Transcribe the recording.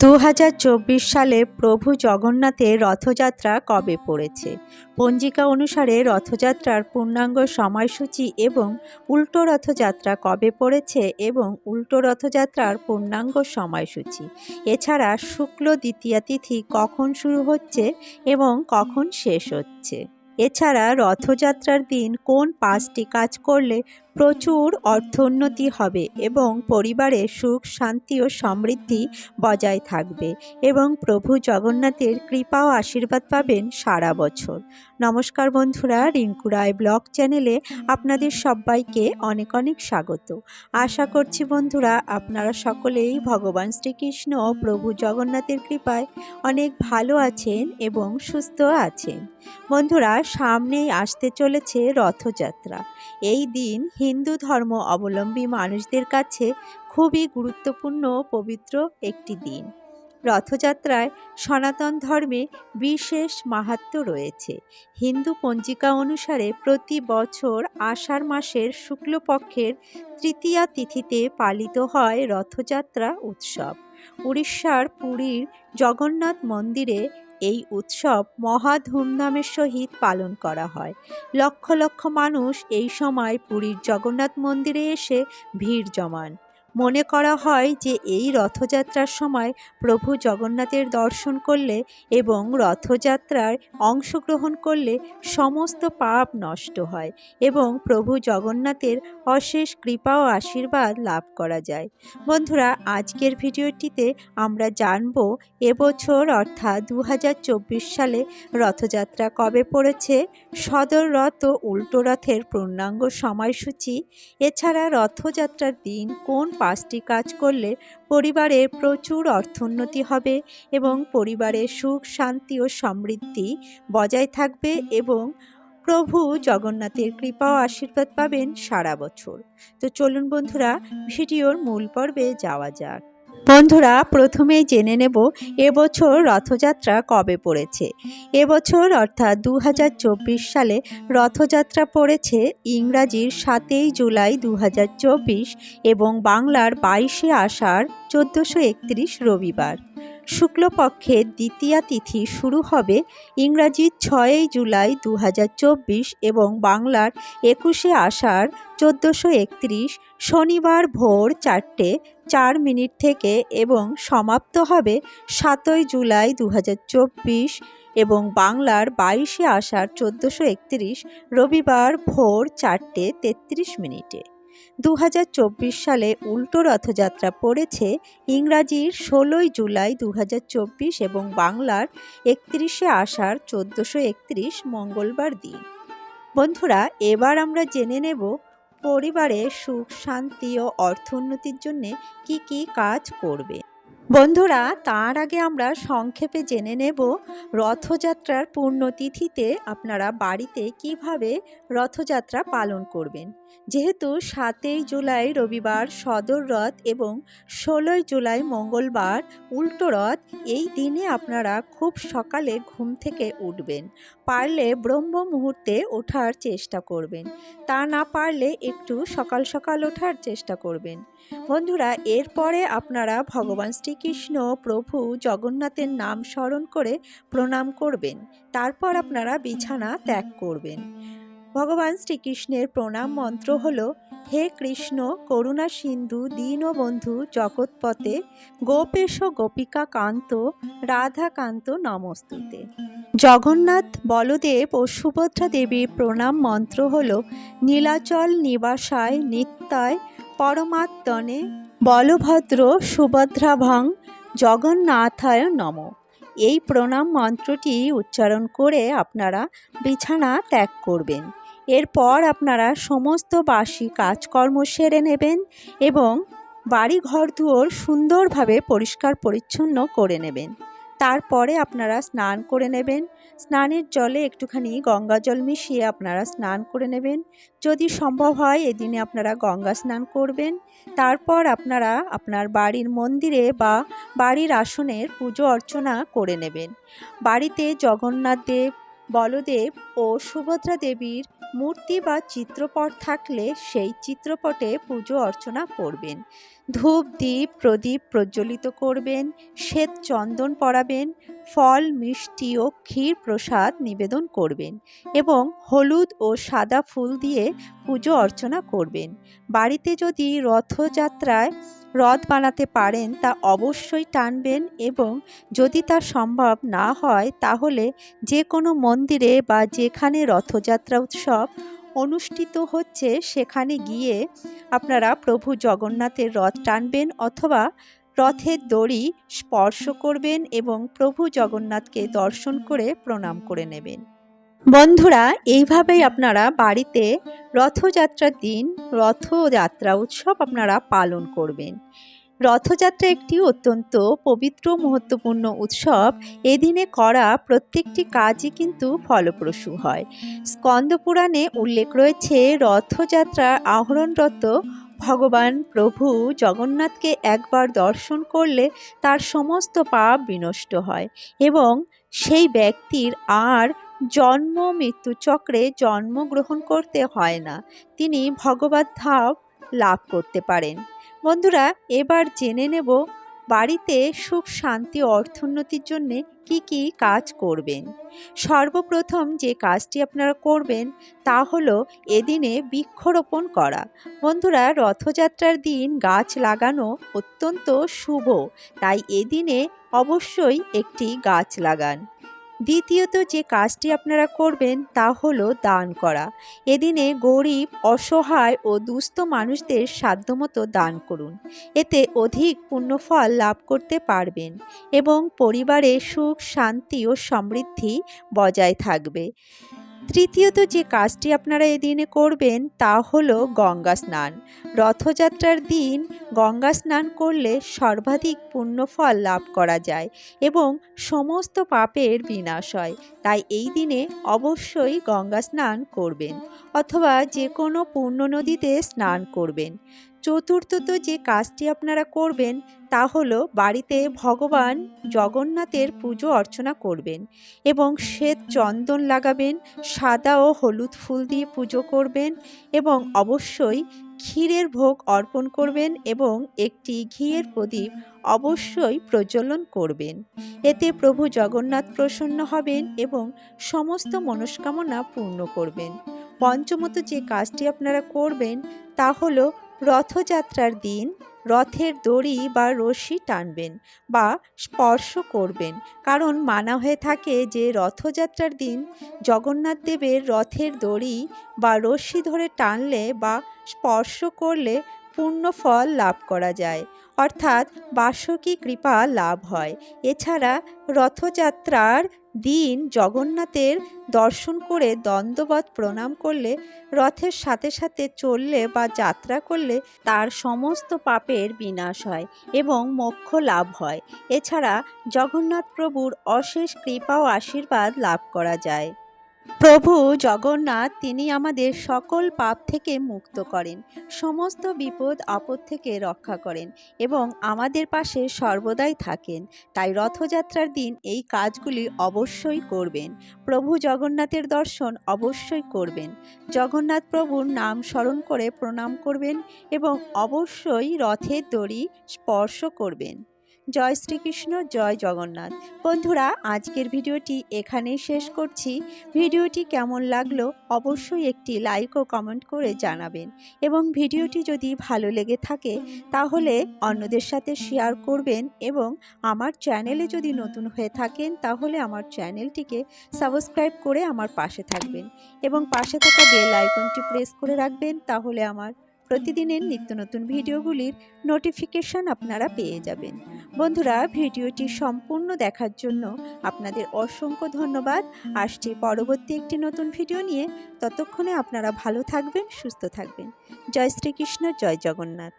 দু হাজার চব্বিশ সালে প্রভু জগন্নাথের রথযাত্রা কবে পড়েছে? পঞ্জিকা অনুসারে রথযাত্রার পূর্ণাঙ্গ সময়সূচি এবং উল্টো রথযাত্রা কবে পড়েছে এবং উল্টো রথযাত্রার পূর্ণাঙ্গ সময়সূচি? এছাড়া শুক্ল দ্বিতীয়া তিথি কখন শুরু হচ্ছে এবং কখন শেষ হচ্ছে? এছাড়া রথযাত্রার দিন কোন পাঁচটি কাজ করলে প্রচুর অর্থোন্নতি হবে এবং পরিবারে সুখ, শান্তি ও সমৃদ্ধি বজায় থাকবে এবং প্রভু জগন্নাথের কৃপা ও আশীর্বাদ পাবেন সারা বছর। নমস্কার বন্ধুরা, রিঙ্কু রায় ব্লগ চ্যানেলে আপনাদের সবাইকে অনেক অনেক স্বাগত। আশা করছি বন্ধুরা, আপনারা সকলেই ভগবান শ্রীকৃষ্ণ ও প্রভু জগন্নাথের কৃপায় অনেক ভালো আছেন এবং সুস্থ আছেন। বন্ধুরা, সামনেই আসতে চলেছে রথযাত্রা। এই দিন হিন্দু ধর্ম অবলম্বী মানুষদের কাছে খুবই গুরুত্বপূর্ণ পবিত্র একটি দিন। রথযাত্রায় সনাতন ধর্মে বিশেষ মাহাত্ম্য রয়েছে। হিন্দু পঞ্জিকা অনুসারে প্রতি বছর আষাঢ় মাসের শুক্লপক্ষের তৃতীয়া তিথিতে পালিত হয় রথযাত্রা উৎসব। উড়িষ্যার পুরীর জগন্নাথ মন্দিরে এই উৎসব মহা ধুমধামের সহিত পালন করা হয়। লক্ষ লক্ষ মানুষ এই সময় পুরীর জগন্নাথ মন্দিরে এসে ভিড় জমান। মনে করা হয় যে এই রথযাত্রার সময় প্রভু জগন্নাথের দর্শন করলে এবং রথযাত্রায় অংশগ্রহণ করলে সমস্ত পাপ নষ্ট হয় এবং প্রভু জগন্নাথের অশেষ কৃপা ও আশীর্বাদ লাভ করা যায়। বন্ধুরা, আজকের ভিডিওটিতে আমরা জানব এবছর অর্থাৎ দু হাজার চব্বিশ সালে রথযাত্রা কবে পড়েছে, সদর রথ ও উল্টো রথের পূর্ণাঙ্গ সময়সূচি, এছাড়া রথযাত্রার দিন কোন পাঁচটি কাজ করলে পরিবারে প্রচুর অর্থোন্নতি হবে এবং পরিবারের সুখ, শান্তি ও সমৃদ্ধি বজায় থাকবে এবং প্রভু জগন্নাথের কৃপা ও আশীর্বাদ পাবেন সারা বছর। তো চলুন বন্ধুরা, ভিডিওর মূল পর্বে যাওয়া যাক। বন্ধুরা, প্রথমেই জেনে নেব এবছর রথযাত্রা কবে পড়েছে। এবছর অর্থাৎ দু হাজার চব্বিশ সালে রথযাত্রা পড়েছে ইংরাজির সাতই জুলাই দু হাজার চব্বিশ এবং বাংলার বাইশে আষাঢ় চোদ্দোশো রবিবার। শুক্লপক্ষের দ্বিতীয়া তিথি শুরু হবে ইংরাজির ছয়ই জুলাই দু হাজার চব্বিশ এবং বাংলার একুশে আষাঢ় চোদ্দোশো একত্রিশ। শনিবার ভোর চারটে চার মিনিট থেকে এবং সমাপ্ত হবে সাতই জুলাই দু হাজার চব্বিশ এবং বাংলার বাইশে আষাঢ় চোদ্দোশো একত্রিশ। রবিবার ভোর চারটে তেত্রিশ মিনিটে। দু হাজার চব্বিশ সালে উল্টো রথযাত্রা পড়েছে ইংরাজির ষোলোই জুলাই দু হাজার চব্বিশ এবং বাংলার একত্রিশে আষাঢ় চোদ্দোশো একত্রিশ মঙ্গলবার দিন। বন্ধুরা, এবার আমরা জেনে নেব পরিবারে সুখ, শান্তি ও অর্থোন্নতির জন্যে কি কি কাজ করবে। বন্ধুরা, তার আগে আমরা সংক্ষেপে জেনে নেব রথযাত্রার পূর্ণতিথিতে আপনারা বাড়িতে কীভাবে রথযাত্রা পালন করবেন। যেহেতু সাতই জুলাই রবিবার সদর রথ এবং ষোলোই জুলাই মঙ্গলবার উল্টো রথ, এই দিনে আপনারা খুব সকালে ঘুম থেকে উঠবেন। পারলে ব্রহ্ম মুহূর্তে ওঠার চেষ্টা করবেন। তা না পারলে একটু সকাল সকাল ওঠার চেষ্টা করবেন। বন্ধুরা, এরপরে আপনারা ভগবান শ্রীকৃষ্ণ প্রভু জগন্নাথের নাম স্মরণ করে প্রণাম করবেন। তারপর আপনারা বিছানা ত্যাগ করবেন। ভগবান শ্রীকৃষ্ণের প্রণাম মন্ত্র হল, হে কৃষ্ণ, করুণা সিন্ধু, দীনবন্ধু জগৎপথে, গোপেশ গোপিকা কান্ত রাধাকান্ত নমস্তুতে। জগন্নাথ বলদেব ও সুভদ্রা দেবীর প্রণাম মন্ত্র হল, নীলাচল নিবাসায় নিত্যায় পরমাত্মনে বলভদ্র সুভদ্রাভং জগন্নাথায় নম। এই প্রণাম মন্ত্রটি উচ্চারণ করে আপনারা বিছানা ত্যাগ করবেন। এরপর আপনারা সমস্ত বাসি কাজকর্ম সেরে নেবেন এবং বাড়ি ঘর সুন্দরভাবে পরিষ্কার পরিচ্ছন্ন করে নেবেন। তারপরে আপনারা স্নান করে নেবেন। স্নানের জলে একটুখানি গঙ্গা জল মিশিয়ে আপনারা স্নান করে নেবেন। যদি সম্ভব হয়, এদিনে আপনারা গঙ্গা স্নান করবেন। তারপর আপনারা আপনার বাড়ির মন্দিরে বা বাড়ির আসনের পুজো অর্চনা করে নেবেন। বাড়িতে জগন্নাথ দেব, বলদেব ও সুভদ্রা দেবীর মূর্তি বা চিত্রপট থাকলে সেই চিত্রপটে পুজো অর্চনা করবেন। ধূপ দ্বীপ প্রদীপ প্রজ্বলিত করবেন। শ্বেত চন্দন পরাবেন। ফল, মিষ্টি ও ক্ষীর প্রসাদ নিবেদন করবেন এবং হলুদ ও সাদা ফুল দিয়ে পুজো অর্চনা করবেন। বাড়িতে যদি রথযাত্রায় রথ বানাতে পারেন, তা অবশ্যই টানবেন এবং যদি তা সম্ভব না হয়, তাহলে যে কোনো মন্দিরে বা যেখানে রথযাত্রা উৎসব অনুষ্ঠিত হচ্ছে, সেখানে গিয়ে আপনারা প্রভু জগন্নাথের রথ টানবেন অথবা রথের দড়ি স্পর্শ করবেন এবং প্রভু জগন্নাথকে দর্শন করে প্রণাম করে নেবেন। বন্ধুরা, এইভাবেই আপনারা বাড়িতে রথযাত্রার দিন, রথযাত্রা উৎসব আপনারা পালন করবেন। রথযাত্রা একটি অত্যন্ত পবিত্র, মহত্বপূর্ণ উৎসব। এদিনে করা প্রত্যেকটি কাজই কিন্তু ফলপ্রসূ হয়। স্কন্দপুরাণে উল্লেখ রয়েছে, রথযাত্রার আহরণরত ভগবান প্রভু জগন্নাথকে একবার দর্শন করলে তার সমস্ত পাপ বিনষ্ট হয় এবং সেই ব্যক্তির আর জন্ম মৃত্যু চক্রে জন্মগ্রহণ করতে হয় না। তিনি ভগবত ধাপ লাভ করতে পারেন। বন্ধুরা, এবার জেনে নেব বাড়িতে সুখ, শান্তি, অর্থোন্নতির জন্য কি কি কাজ করবেন? সর্বপ্রথম যে কাজটি আপনারা করবেন তা হলো এদিনে বৃক্ষরোপণ করা। বন্ধুরা, রথযাত্রার দিন গাছ লাগানো অত্যন্ত শুভ, তাই এদিনে অবশ্যই একটি গাছ লাগান। দ্বিতীয়ত যে কাজটি আপনারা করবেন তা হলো দান করা। এদিনে গরিব, অসহায় ও দুস্থ মানুষদের সাধ্যমতো দান করুন। এতে অধিক পুণ্যফল লাভ করতে পারবেন এবং পরিবারে সুখ, শান্তি ও সমৃদ্ধি বজায় থাকবে। তৃতীয়ত যে কাজটি আপনারা এদিনে করবেন তা হলো গঙ্গা স্নান। রথযাত্রার দিন গঙ্গা স্নান করলে সর্বাধিক পুণ্যফল লাভ করা যায় এবং সমস্ত পাপের বিনাশ হয়। তাই এই দিনে অবশ্যই গঙ্গা স্নান করবেন অথবা যে কোনো পূর্ণ নদীতে স্নান করবেন। চতুর্থত যে কাজটি আপনারা করবেন, তা হলো বাড়িতে ভগবান জগন্নাথের পুজো অর্চনা করবেন এবং শ্বেত চন্দন লাগাবেন, সাদা ও হলুদ ফুল দিয়ে পুজো করবেন এবং অবশ্যই ক্ষীরের ভোগ অর্পণ করবেন এবং একটি ঘিয়ের প্রদীপ অবশ্যই প্রজ্বলন করবেন। এতে প্রভু জগন্নাথ প্রসন্ন হবেন এবং সমস্ত মনস্কামনা পূর্ণ করবেন। পঞ্চমত যে কাজটি আপনারা করবেন, তা হলো রথযাত্রার দিন রথের দড়ি বা রশি টানবেন বা স্পর্শ করবেন। কারণ মানা হয়ে থাকে যে রথযাত্রার দিন জগন্নাথ দেবের রথের দড়ি বা রশি ধরে টানলে বা স্পর্শ করলে পূর্ণ ফল লাভ করা যায়। অর্থাৎ বাসকী কৃপা লাভ হয়। এছাড়া রথযাত্রার দিন জগন্নাথের দর্শন করে দণ্ডবত প্রণাম করলে, রথের সাথে সাথে চললে বা যাত্রা করলে তার সমস্ত পাপের বিনাশ হয় এবং মোক্ষ লাভ হয়। এছাড়া জগন্নাথ প্রভুর অশেষ কৃপা ও আশীর্বাদ লাভ করা যায়। প্রভু জগন্নাথ, তিনি আমাদের সকল পাপ থেকে মুক্ত করেন, সমস্ত বিপদ আপদ থেকে রক্ষা করেন এবং আমাদের পাশে সর্বদাই থাকেন। তাই রথযাত্রার দিন এই কাজগুলি অবশ্যই করবেন। প্রভু জগন্নাথের দর্শন অবশ্যই করবেন। জগন্নাথ প্রভুর নাম স্মরণ করে প্রণাম করবেন এবং অবশ্যই রথের দড়ি স্পর্শ করবেন। জয় শ্রীকৃষ্ণ, জয় জগন্নাথ। বন্ধুরা, আজকের ভিডিওটি এখানেই শেষ করছি। ভিডিওটি কেমন লাগল অবশ্যই একটি লাইক ও কমেন্ট করে জানাবেন এবং ভিডিওটি যদি ভালো লেগে থাকে তাহলে অন্যদের সাথে শেয়ার করবেন এবং আমার চ্যানেলে যদি নতুন হয়ে থাকেন তাহলে আমার চ্যানেলটিকে সাবস্ক্রাইব করে আমার পাশে থাকবেন এবং পাশে থাকা বেল আইকনটি প্রেস করে রাখবেন তাহলে আমার প্রতিদিনের নিত্য নতুন ভিডিওগুলির নোটিফিকেশন আপনারা পেয়ে যাবেন। বন্ধুরা, ভিডিওটি সম্পূর্ণ দেখার জন্য আপনাদের অসংখ্য ধন্যবাদ। আসছি পরবর্তী একটি নতুন ভিডিও নিয়ে। ততক্ষণে আপনারা ভালো থাকবেন, সুস্থ থাকবেন। জয় শ্রীকৃষ্ণ, জয় জগন্নাথ।